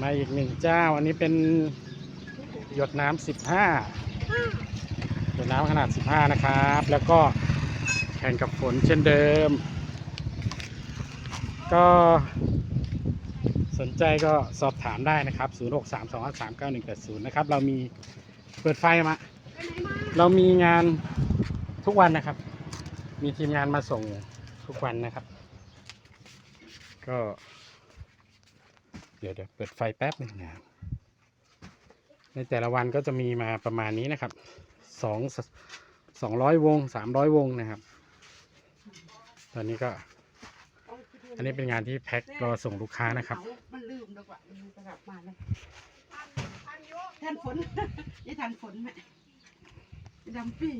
มาอีกหนึ่งเจ้า อันนี้เป็นหยดน้ำสิบห้าหยดน้ำขนาดสิบห้านะครับ แล้วก็แข่งกับฝนเช่นเดิม ก็สนใจก็สอบถามได้นะครับ 0 6 3 2 5 3 9 1 8 0 นะครับ เรามีเปิดไฟมา เรามีงานทุกวันนะครับ มีทีมงานมาส่งทุกวันนะครับ ก็ เดี๋ยวเดี๋ยวเปิดไฟแป๊บหนึ่งนะครับในแต่ละวันก็จะมีมาประมาณนี้นะครับสองสองร้อยวงสามร้อยวงนะครับ ตอนนี้ก็ อันนี้เป็นงานที่แพ็ครอส่งลูกค้านะครับ มันลืมดีกว่ามันจะกลับมาเลยทันฝนยี่ทันฝนไหมดำปี้